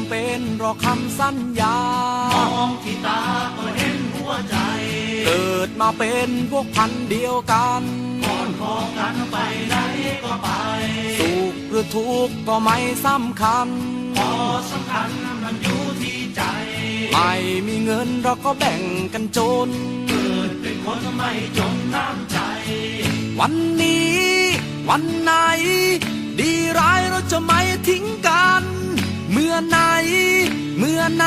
ำเป็นหรอกคำสัญญามองที่ตาก็เห็นหัวใจ เกิดมาเป็นพวกพันธุ์เดียวกันก่อนขอกันไปไหนก็ไป สุขหรือทุกข์ก็ไม่สำคัญพอสำคัญมันอยู่ที่ใจ ไม่มีเงินเราก็แบ่งกันจน เกิดเป็นคนไม่จนน้ำใจ วันนี้ วันไหน ดีร้ายเราจะไม่ทิ้งกันเมื่อ ไหน เมื่อไหน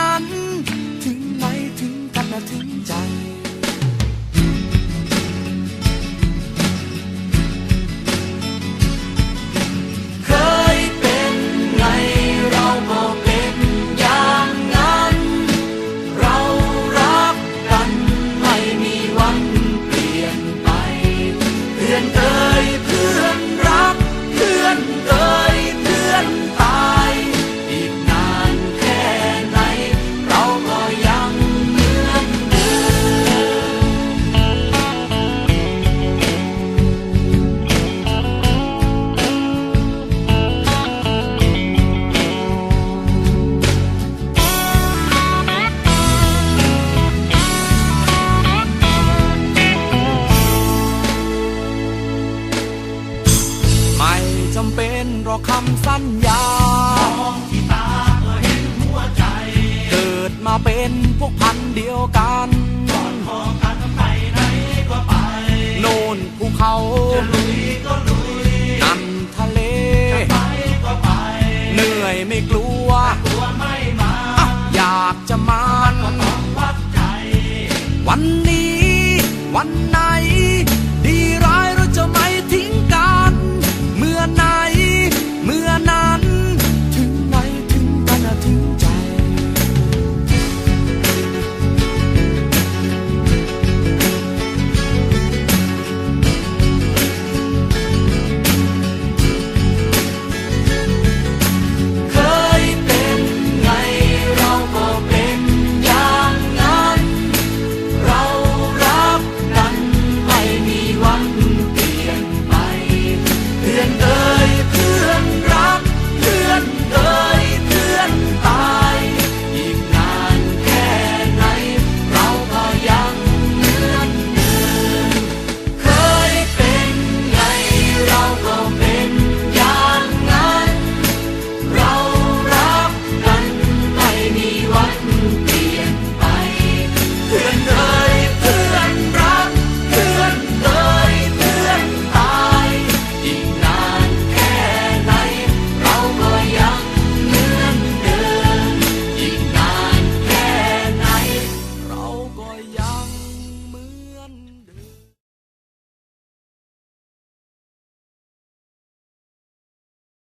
คำสัญญา